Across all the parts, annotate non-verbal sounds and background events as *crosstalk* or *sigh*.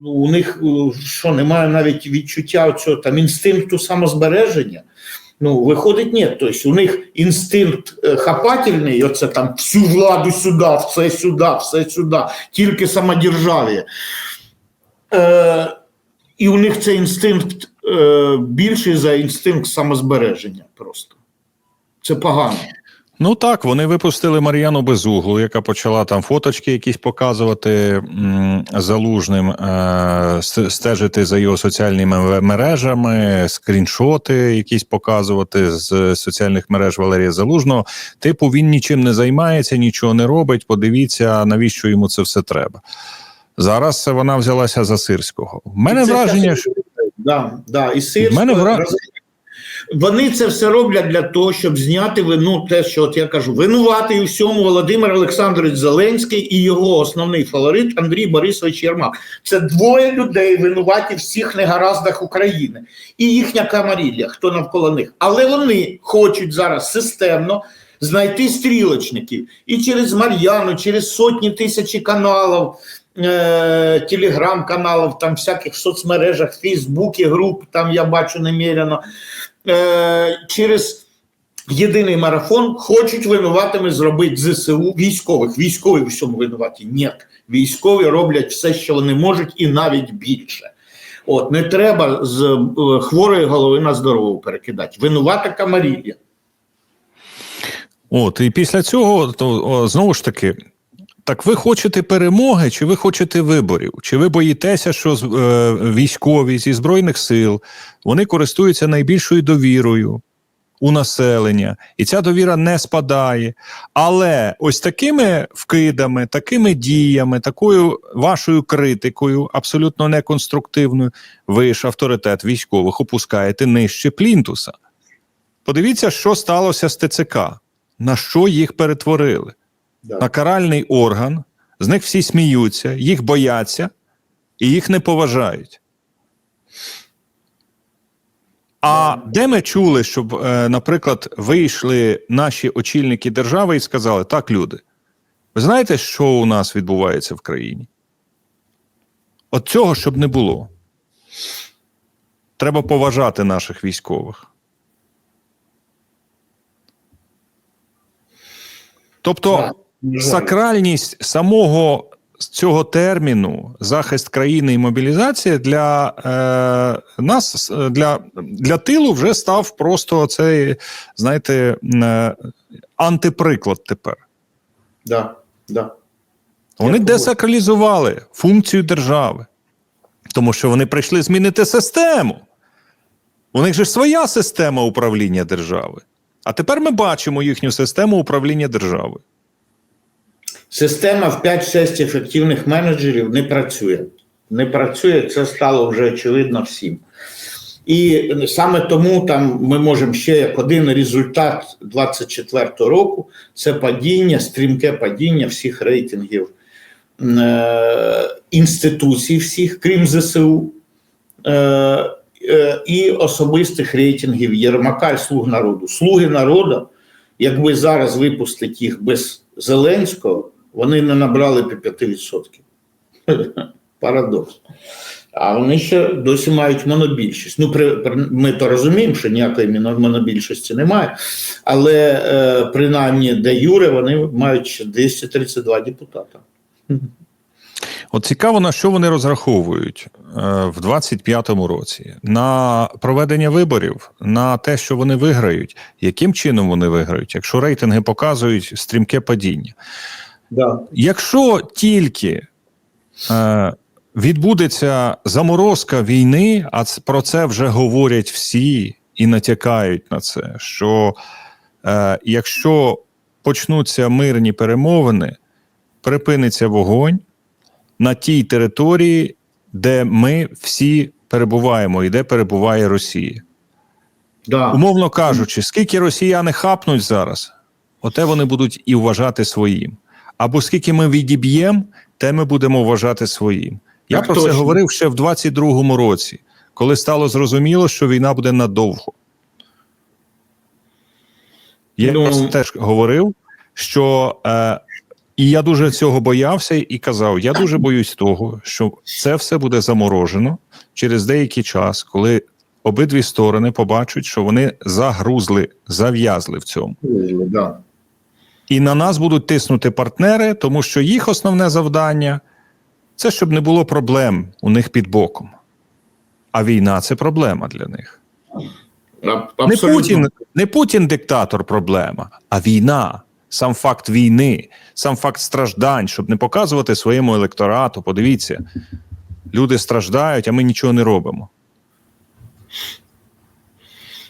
Ну, у них е, що немає навіть відчуття цього там інстинкту самозбереження. Ну, виходить, ні. Тобто у них інстинкт е, хапательний, оце там всю владу сюди, все сюди, все сюди, тільки самодержав'я. Е, і у них цей інстинкт е, більший за інстинкт самозбереження просто. Це погано. Ну так, вони випустили Мар'яну Безуглу, яка почала там фоточки якісь показувати залужним, е, стежити за його соціальними мережами, скріншоти якісь показувати з соціальних мереж Валерія Залужного. Типу, він нічим не займається, нічого не робить. Подивіться, навіщо йому це все треба. Зараз вона взялася за сирського. В мене це враження, що Да, да. І Сирського, мене вра- Вони це все роблять для того, щоб зняти вину, те, що от я кажу, винуватий у всьому Володимир Олександрович Зеленський і його основний фаворит Андрій Борисович Єрмак. Це двоє людей винуваті всіх негараздах України і їхня камарілля, хто навколо них. Але вони хочуть зараз системно знайти стрілочників і через Мар'яну, через сотні тисячі каналів. е, Телеграм-каналів, там всяких соцмережах, Фейсбуки, груп, там я бачу неміряно. Е, через єдиний марафон хочуть винуватими зробити ЗСУ військових. Військові в всьому винуваті. Ні, військові роблять все, що вони можуть, і навіть більше. От не треба з е, хворої голови на здорову перекидати. Винувата камарілля. От, і після цього то, знову ж таки. Так ви хочете перемоги, чи ви хочете виборів? Чи ви боїтеся, що е, військові зі збройних сил вони користуються найбільшою довірою у населення, і ця довіра не спадає. Але ось такими вкидами, такими діями, такою вашою критикою, абсолютно неконструктивною, ви ж авторитет військових опускаєте нижче плінтуса. Подивіться, що сталося з ТЦК, на що їх перетворили на каральний орган, з них всі сміються, їх бояться і їх не поважають. А де ми чули, щоб, е, наприклад, вийшли наші очільники держави і сказали: так, люди, ви знаєте, що у нас відбувається в країні? От цього щоб не було. Треба поважати наших військових. Тобто. Сакральність самого цього терміну захист країни і мобілізація для е, нас, для, для тилу, вже став просто цей, знаєте, е, антиприклад тепер. Да, да. Вони десакралізували функцію держави, тому що вони прийшли змінити систему. У них же ж своя система управління держави. А тепер ми бачимо їхню систему управління держави. Система в 5-6 ефективних менеджерів не працює. Не працює, це стало вже очевидно всім. І саме тому там ми можемо ще як один результат 24-го року це падіння, стрімке падіння всіх рейтингів е, інституцій, всіх, крім ЗСУ, е, е, і особистих рейтингів Єрмака і Слуг народу. Слуги народу, якби зараз випустити їх без Зеленського, вони не набрали і 5%. *laughs* Парадокс. А вони ще досі мають монобільшість. Ну, при, при, ми то розуміємо, що ніякої монобільшості немає, але е, принаймні де Юре вони мають ще 232 депутата. *laughs* От цікаво, на що вони розраховують е, в 25-му році на проведення виборів, на те, що вони виграють, яким чином вони виграють, якщо рейтинги показують стрімке падіння. Да. Якщо тільки е, відбудеться заморозка війни, а про це вже говорять всі і натякають на це, що е, якщо почнуться мирні перемовини, припиниться вогонь на тій території, де ми всі перебуваємо і де перебуває Росія. Да. Умовно кажучи, скільки росіяни хапнуть зараз, оте вони будуть і вважати своїм. Або скільки ми відіб'ємо, те ми будемо вважати своїм. Я Так про це говорив ще в 22-му році, коли стало зрозуміло, що війна буде надовго. Я Ну- теж говорив, що е, І я дуже цього боявся і казав: я дуже боюсь того, що це все буде заморожено через деякий час, коли обидві сторони побачать, що вони загрузли, зав'язли в цьому. Да. І на нас будуть тиснути партнери, тому що їх основне завдання це щоб не було проблем у них під боком. А війна це проблема для них. Не Путін, не Путін диктатор проблема, а війна. Сам факт війни, сам факт страждань, щоб не показувати своєму електорату. Подивіться, люди страждають, а ми нічого не робимо.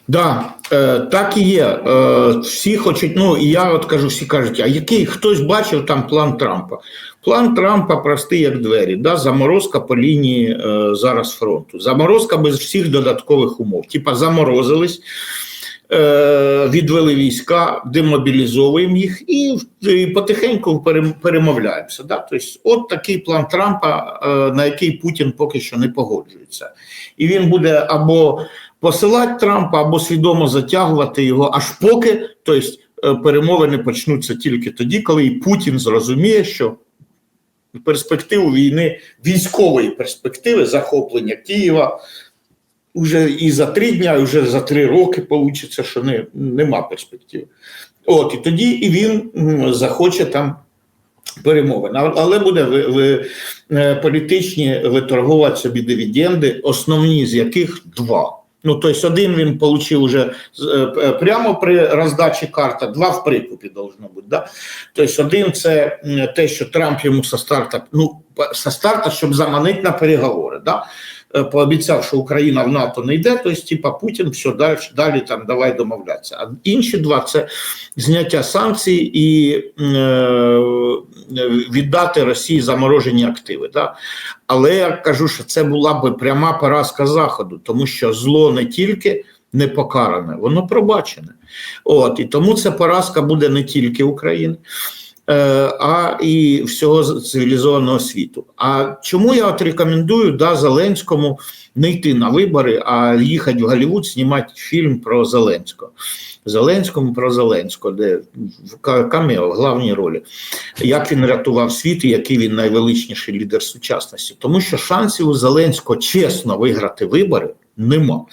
Да, е, так і є. Е, всі хочуть, ну і я от кажу, всі кажуть, а який хтось бачив там план Трампа? План Трампа простий, як двері. Да? Заморозка по лінії е, зараз фронту. Заморозка без всіх додаткових умов. Типа заморозились, е, відвели війська, демобілізовуємо їх і, і потихеньку перемовляємося. Да? Тобто, от такий план Трампа, е, на який Путін поки що не погоджується. І він буде або посилати Трампа або свідомо затягувати його, аж поки тобто, е, перемовини почнуться тільки тоді, коли і Путін зрозуміє, що перспективу війни, військової перспективи захоплення Києва вже і за три дня, і вже за три роки вийде, що не, нема перспективи. От, і тоді і він захоче там перемовин. Але буде ви, ви, е, політичні виторгувати собі дивіденди, основні з яких два. Ну, тобто один він отримав уже е, е, прямо при роздачі карта, два в прикупі должно бути. Да? Тобто один це те, що Трамп йому со старта, ну, со старта, щоб заманити на переговори. Да? Е, Пообіцяв, що Україна в НАТО не йде, тобто, типа Путін, все далі, далі там давай домовлятися. А інші два це зняття санкцій і е, віддати Росії заморожені активи. Да? Але я кажу, що це була би пряма поразка Заходу, тому що зло не тільки не покаране, воно пробачене. От, і тому ця поразка буде не тільки України. Е, А і всього цивілізованого світу. А чому я от рекомендую да, Зеленському не йти на вибори, а їхати в Голлівуд, знімати фільм про Зеленського? Зеленському про Зеленського, де в ка- камео, в главній ролі, як він рятував світ і який він найвеличніший лідер сучасності. Тому що шансів у Зеленського чесно виграти вибори нема.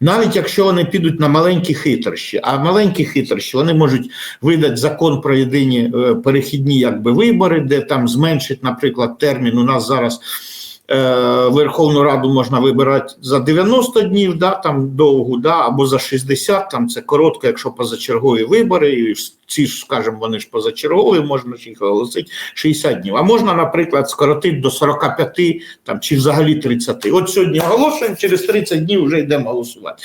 Навіть якщо вони підуть на маленькі хитрощі, а маленькі хитрощі вони можуть видати закон про єдині е, перехідні якби вибори, де там зменшить, наприклад, термін. У нас зараз Верховну Раду можна вибирати за 90 днів, да, там довгу, да, або за 60, там це коротко, якщо позачергові вибори, і ці ж, скажімо, вони ж позачергові, можна їх оголосити 60 днів. А можна, наприклад, скоротити до 45 там, чи взагалі 30. От сьогодні оголошуємо, через 30 днів вже йдемо голосувати.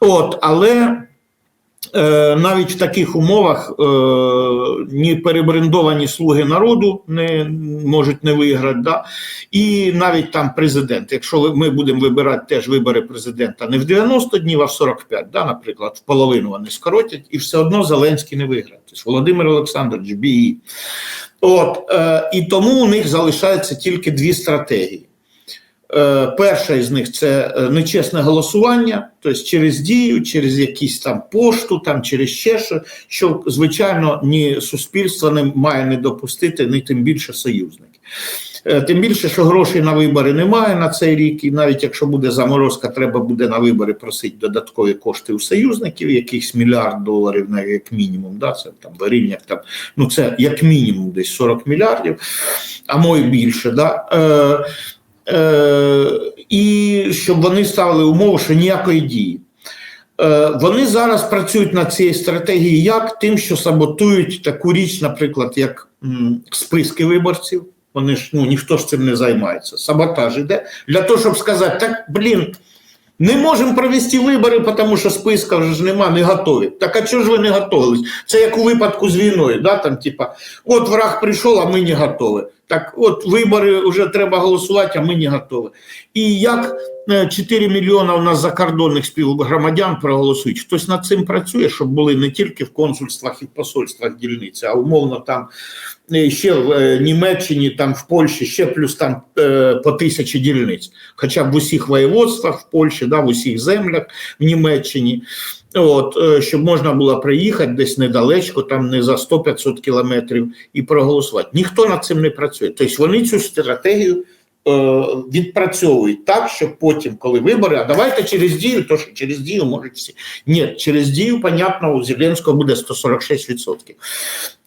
От, але е, навіть в таких умовах е, ні перебрендовані слуги народу не можуть не виграти, да? і навіть там президент. Якщо ми будемо вибирати теж вибори президента не в 90 днів, а в 45, да, наприклад, в половину вони скоротять, і все одно Зеленський не виграє. Тобто Володимир Олександрович бій. От, е, і тому у них залишаються тільки дві стратегії. Е, перша із них це е, нечесне голосування, тобто через дію, через якісь там пошту, там через ще що, що звичайно ні суспільство не має не допустити, ні тим більше союзники. Е, Тим більше, що грошей на вибори немає на цей рік, і навіть якщо буде заморозка, треба буде на вибори просити додаткові кошти у союзників, якихось мільярд доларів, як мінімум. Да, це там в там ну це як мінімум десь 40 мільярдів, а може більше. Да. Е, Е, і щоб вони ставили умову, що ніякої дії. Е, вони зараз працюють над цією стратегією як тим, що саботують таку річ, наприклад, як списки виборців. Вони ж ну ніхто ж цим не займається. Саботаж іде для того, щоб сказати, так блін. Не можемо провести вибори, тому що списка вже нема, не готові. Так а чого ж ви не готовились? Це як у випадку з війною, да? там, типа, от враг прийшов, а ми не готові. Так от вибори вже треба голосувати, а ми не готові. І як е, 4 мільйона у нас закордонних співгромадян проголосують, хтось над цим працює, щоб були не тільки в консульствах і посольствах дільниці, а умовно там е, ще в е, Німеччині, там в Польщі ще плюс там е, по тисячі дільниць, хоча б в усіх воєводствах в Польщі, да, в усіх землях в Німеччині. От, е, щоб можна було приїхати десь недалечко, там не за 100-500 кілометрів і проголосувати. Ніхто над цим не працює. Тобто вони цю стратегію відпрацьовують так, щоб потім, коли вибори, а давайте через дію, то що через дію можуть всі. Ні, через дію, понятно, у Зеленського буде 146%.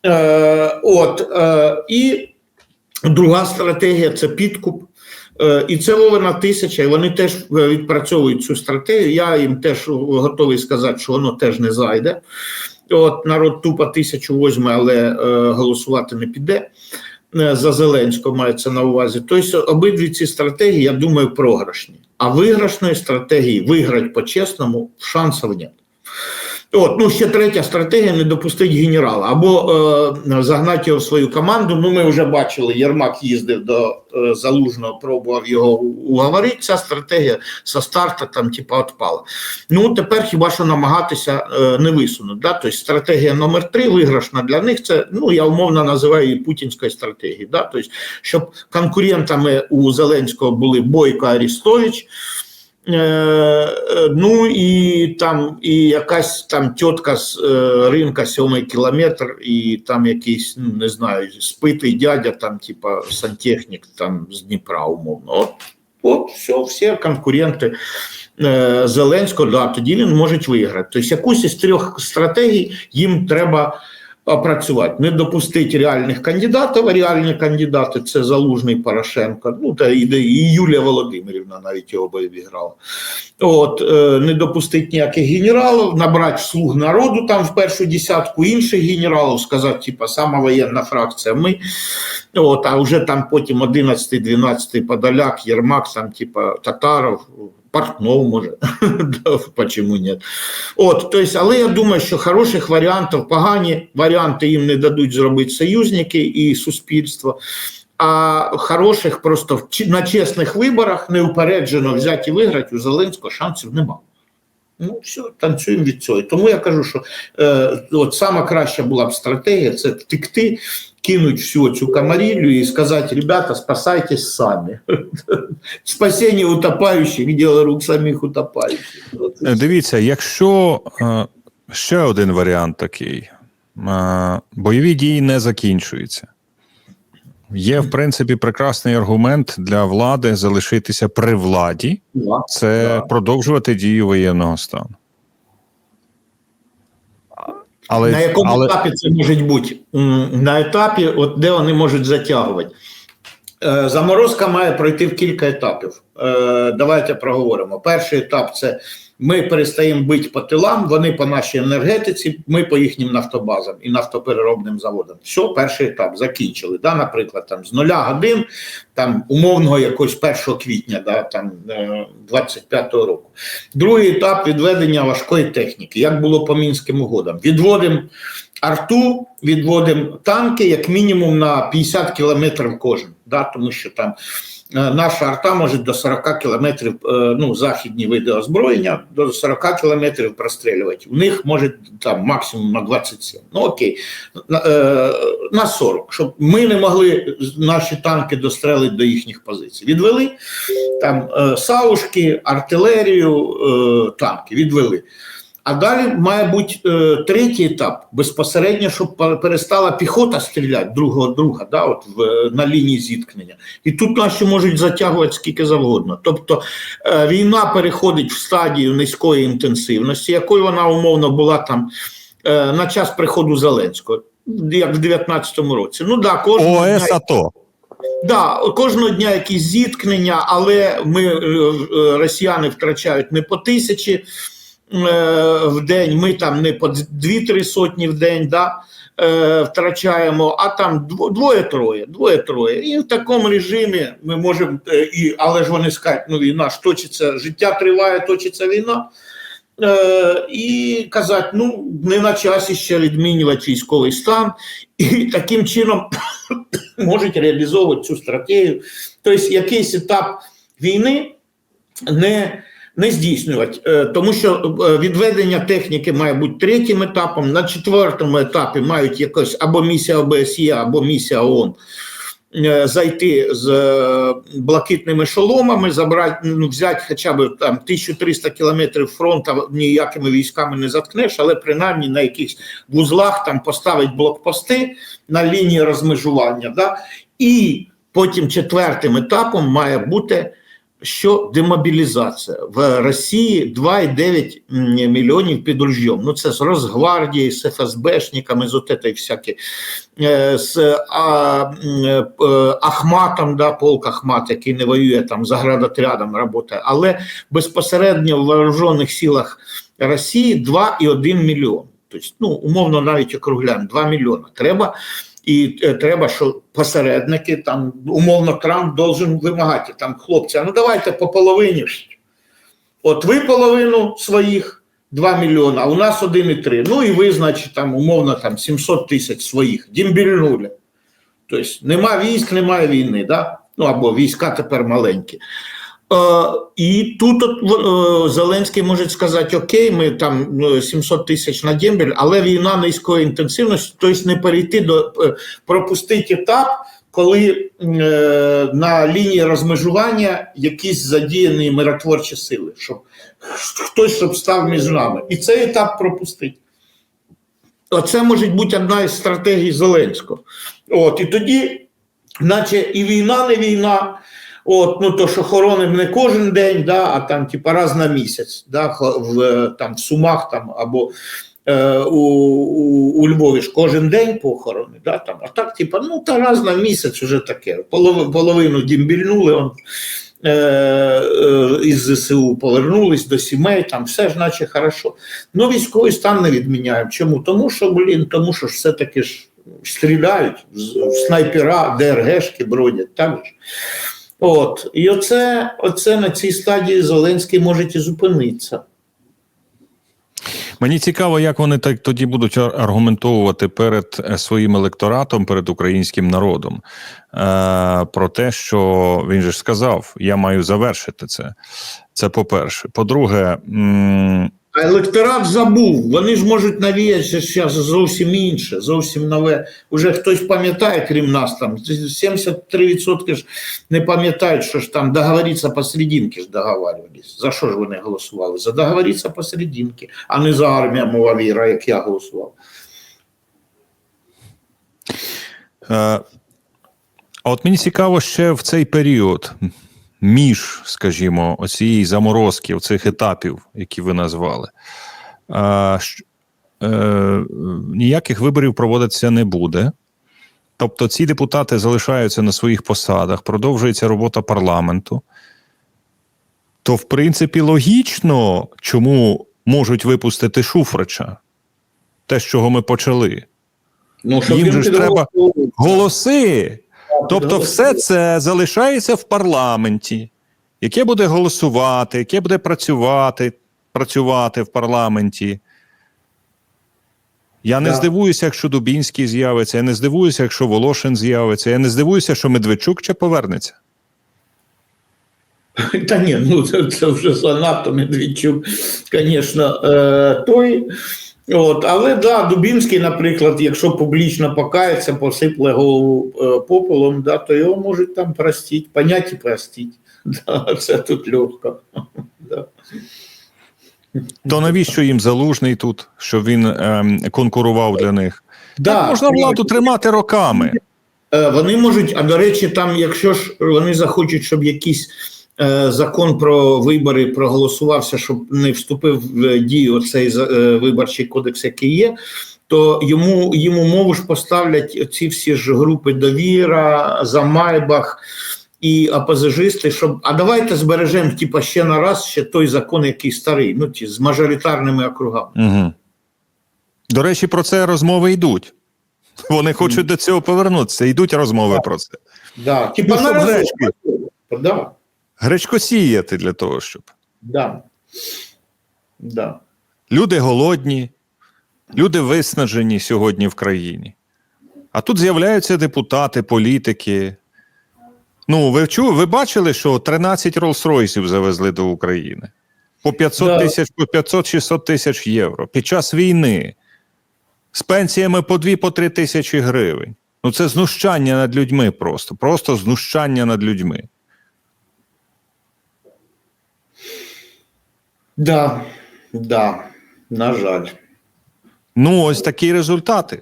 Е, от, е, і друга стратегія це підкуп. Е, І це Вовина тисяча, і вони теж е, відпрацьовують цю стратегію. Я їм теж готовий сказати, що воно теж не зайде. От народ тупо тисячу возьме, але е, голосувати не піде. Е, За Зеленського мається на увазі. Тобто обидві ці стратегії, я думаю, програшні. А виграшної стратегії виграти по-чесному шансів нет. От, ну ще третя стратегія не допустити генерала або е, загнати його в свою команду. Ну, ми вже бачили, Єрмак їздив до е, залужного, пробував його уговорити. Ця стратегія со старту там, типа, відпала. Ну тепер хіба що намагатися е, не висунути. Да? Тобто стратегія номер три виграшна для них. Це ну я умовно називаю її путінською стратегією. Да? Тобто, щоб конкурентами у Зеленського були Бойко Арістович. Е, е, Ну і там і якась там тітка з е, ринка сьомий кілометр, і там якийсь, ну не знаю, спитий дядя, там, типа сантехнік там з Дніпра, умовно. От, от все, всі конкуренти Зеленського, да, тоді він може виграти. Тобто якусь із трьох стратегій їм треба опрацювати, не допустити реальних кандидатів, реальні кандидати це Залужний Порошенко, ну та і, і Юлія Володимирівна навіть його би обіграла. От, е, не допустити ніяких генералів, набрати слуг народу там в першу десятку інших генералів, сказати, типа, сама воєнна фракція ми. От, а вже там потім 11-12 Подоляк, Єрмак, там, типа, Татаров, Портнов може, *laughs* почему нет. От, то есть, але я думаю, що хороших варіантів, погані варіанти їм не дадуть зробити союзники і суспільство. А хороших просто на чесних виборах неупереджено взяти і виграти у Зеленського шансів немає. Ну, все, танцюємо від цього. Тому я кажу, що е, от сама краща була б стратегія це втекти, кинуть всю цю камарилью і сказати: ребята, спасайтесь самі. *laughs* Спасіння утопаючих, діло рук самих все. Дивіться, якщо е, ще один варіант такий: е, бойові дії не закінчуються. Є, в принципі, прекрасний аргумент для влади залишитися при владі, це продовжувати дію воєнного стану. Але, на якому але етапі це може бути? На етапі, от де вони можуть затягувати. Е, Заморозка має пройти в кілька етапів. Е, Давайте проговоримо. Перший етап це ми перестаємо бити по тилам, вони по нашій енергетиці, ми по їхнім нафтобазам і нафтопереробним заводам. Все, перший етап закінчили. Да, наприклад, там з нуля годин, там умовного якогось 1 квітня, да, там е, 25-го року. Другий етап відведення важкої техніки, як було по мінським угодам. Відводимо арту, відводимо танки як мінімум на 50 кілометрів кожен, да, тому що там е, наша арта може до 40 кілометрів, е, ну, західні види озброєння, до 40 кілометрів прострілювати. У них може там максимум на 27. Ну окей, на, е, 40, щоб ми не могли наші танки дострелити до їхніх позицій. Відвели там е, саушки, артилерію, е, танки відвели. А далі має бути е, третій етап безпосередньо, щоб перестала піхота стріляти другого друга, да, от в, на лінії зіткнення. І тут наші можуть затягувати скільки завгодно. Тобто е, війна переходить в стадію низької інтенсивності, якою вона умовно була там е, на час приходу Зеленського, як в 19-му році. Ну да, кожного ОС АТО. Да, кожного дня якісь зіткнення, але ми е, е, росіяни втрачають не по тисячі в день, ми там не по дві-три сотні в день, да, е, втрачаємо, а там двоє-троє, двоє-троє. І в такому режимі ми можемо, е, і, але ж вони скажуть, ну війна ж точиться, життя триває, точиться війна. Е, і казати, ну не на часі ще відмінювати військовий стан, і таким чином *coughs* можуть реалізовувати цю стратегію. Тобто, якийсь етап війни не не здійснювати, е, тому що е, відведення техніки має бути третім етапом. На четвертому етапі мають якось або місія ОБСЄ, або місія ООН е, зайти з блакитними шоломами, забрати, ну, взяти хоча б там 1300 кілометрів фронту ніякими військами не заткнеш, але принаймні на якихось вузлах там поставить блокпости на лінії розмежування. Да? І потім четвертим етапом має бути що демобілізація в Росії 2,9 мільйонів під ружьом. Ну це з Росгвардії, з ФСБшниками, з от этой всякі, е, з а, е, Ахматом, да, полк Ахмат, який не воює там за градотрядом працює, але безпосередньо в вооружених силах Росії 2,1 мільйон. Тобто, ну, умовно, навіть округляємо 2 мільйони. Треба і е, треба, що посередники там умовно Трамп должен вимагати там хлопці. а Ну давайте по половині. От ви половину своїх 2 мільйони, а у нас 1,3. Ну і ви, значить, там умовно там 700 тисяч своїх. Дімбільнули. Тобто нема військ, немає війни, да? ну або війська тепер маленькі. І тут от, е, Зеленський може сказати: Окей, ми там е, 700 тисяч на дембель, але війна низької інтенсивності, тобто не перейти до е, пропустити етап, коли е, на лінії розмежування якісь задіяні миротворчі сили, щоб хтось щоб став між нами. І цей етап пропустити. Оце може бути одна із стратегій Зеленського. От, і тоді, наче і війна, не війна. От, ну то що хороним не кожен день, да, а там типа раз на місяць, да, в, там, в Сумах там, або е, у, у, у Львові ж кожен день похорони, да, там, а так, типа, ну та раз на місяць вже таке. Полов, половину дімбільнули, он, е, е, із ЗСУ повернулись до сімей, там все ж наче хорошо. Ну, військовий стан не відміняємо. Чому? Тому що, блін, тому що ж все-таки ж стріляють, снайпера, ДРГшки бродять, так же. От, і оце, оце на цій стадії Зеленський може і зупинитися. Мені цікаво, як вони так тоді будуть аргументовувати перед е, своїм електоратом, перед українським народом е, про те, що він же ж сказав: я маю завершити це. Це по-перше. По-друге, А електорат забув. Вони ж можуть навіяти зараз зовсім інше, зовсім нове. Уже хтось пам'ятає, крім нас, там 73% ж не пам'ятають, що ж там договоритися посерединки ж договарювались. За що ж вони голосували? За договоритися посерединки, а не за армія мова віра, як я голосував. Е, А от мені цікаво ще в цей період між, скажімо, оцієї заморозки, цих етапів, які ви назвали. е, е, ніяких виборів проводитися не буде. Тобто ці депутати залишаються на своїх посадах, продовжується робота парламенту. То, в принципі, логічно, чому можуть випустити Шуфрича, те, з чого ми почали. Ну, Їм же ж треба. Голоси. Тобто, все це залишається в парламенті, яке буде голосувати, яке буде працювати, працювати в парламенті. Я не здивуюся, якщо Дубінський з'явиться, я не здивуюся, якщо Волошин з'явиться, я не здивуюся, що Медведчук ще повернеться. *laughs* Та ні, ну це, це вже занадто Медведчук, звісно, е, той. От, але да, Дубінський, наприклад, якщо публічно покається, посипле голову е, попелом, да, то його можуть там простити, понять і простити. *laughs* Да, це тут легко. *laughs* Да. То навіщо їм залужний тут, щоб він ем, конкурував для них? Да, Так можна владу тримати роками. Е, Вони можуть, а до речі, там, якщо ж вони захочуть, щоб якийсь е, закон про вибори проголосувався, щоб не вступив в дію цей виборчий кодекс, який є, то йому їм умову ж поставлять ці всі ж групи довіра, Замайбах і опозижисти, щоб а давайте збережемо типа ще на раз ще той закон, який старий, ну ті з мажоритарними округами. Угу. До речі, про це розмови йдуть. Вони хочуть до цього повернутися. Йдуть розмови про це. Да. Типа Ну, на Гречко сіяти для того, щоб. Да. Да. Люди голодні, люди виснажені сьогодні в країні. А тут з'являються депутати, політики. Ну, ви чули, ви бачили, що 13 Роллс-Ройсів завезли до України? по 500 Да. тисяч, по 500-600 тисяч євро під час війни з пенсіями по 2 по 3 тисячі гривень. Ну це знущання над людьми просто, просто знущання над людьми. Да, да, на жаль. Ну, ось такі результати.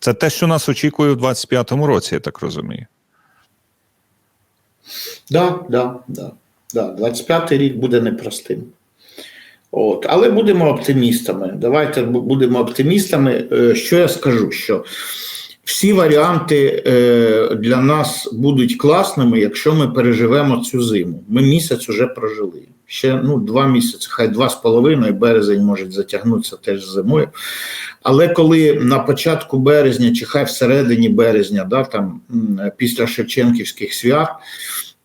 Це те, що нас очікує в 25-му році, я так розумію. Да, да, да, да. 25-й рік буде непростим. От. Але будемо оптимістами. Давайте будемо оптимістами. Е, Що я скажу? Що всі варіанти е, для нас будуть класними, якщо ми переживемо цю зиму. Ми місяць уже прожили. Ще ну, два місяці, хай два з половиною, березень може затягнутися теж зимою. Але коли на початку березня, чи хай всередині березня, да, там, після Шевченківських свят,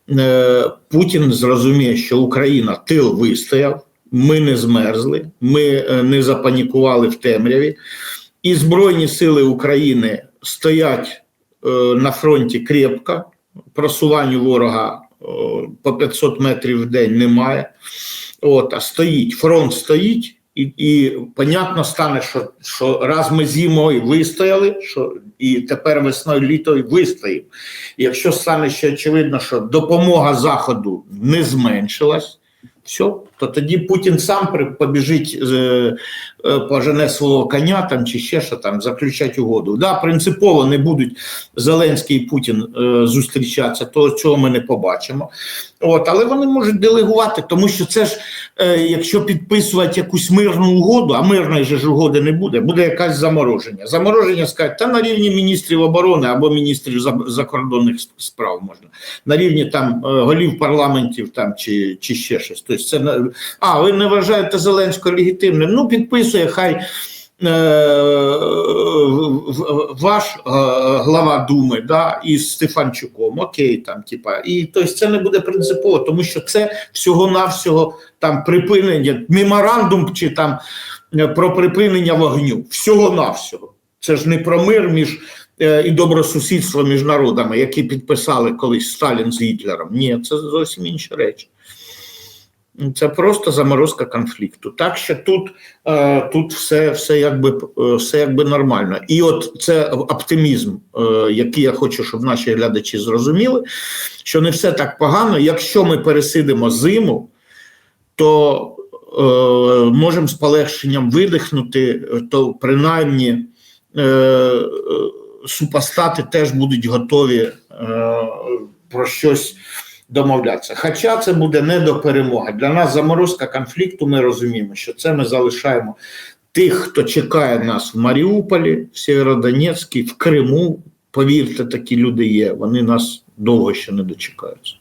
е, Путін зрозуміє, що Україна тил вистояв, ми не змерзли, ми е, не запанікували в темряві, і Збройні сили України стоять е, на фронті крепко, просуванню ворога е, по 500 метрів в день немає. От, а стоїть, фронт стоїть, і, і понятно стане, що, що раз ми зимою вистояли, що і тепер весною літою вистоїмо. Якщо стане ще очевидно, що допомога Заходу не зменшилась, все, то тоді Путін сам побіжить, е, е, пожене свого коня там чи ще що там, заключати угоду. Да, принципово не будуть Зеленський і Путін е, зустрічатися, то цього ми не побачимо. От, але вони можуть делегувати, тому що це ж, е, якщо підписувати якусь мирну угоду, а мирної же ж угоди не буде, буде якась замороження. Замороження скажуть, та на рівні міністрів оборони або міністрів закордонних справ можна, на рівні там е, голів парламентів там чи, чи ще щось. Тобто це а ви не вважаєте Зеленського легітимним? Ну підписує, хай. Е, Ваш е, глава Думи да, із Стефанчуком, окей, там, типа, і тобто це не буде принципово, тому що це всього-навсього там припинення, меморандум чи там е, про припинення вогню. Всього-навсього. Це ж не про мир між і добросусідство між народами, які підписали колись Сталін з Гітлером. Ні, це зовсім інші речі. Це просто заморозка конфлікту. Так що тут, е, тут все, все, якби, е, все якби нормально. І от це оптимізм, е, який я хочу, щоб наші глядачі зрозуміли, що не все так погано. Якщо ми пересидимо зиму, то е, можемо з полегшенням видихнути, то принаймні е, супостати теж будуть готові е, про щось домовлятися. Хоча це буде не до перемоги. Для нас заморозка конфлікту, ми розуміємо, що це ми залишаємо тих, хто чекає нас в Маріуполі, в Сєвєродонецькій, в Криму. Повірте, такі люди є. Вони нас довго ще не дочекаються.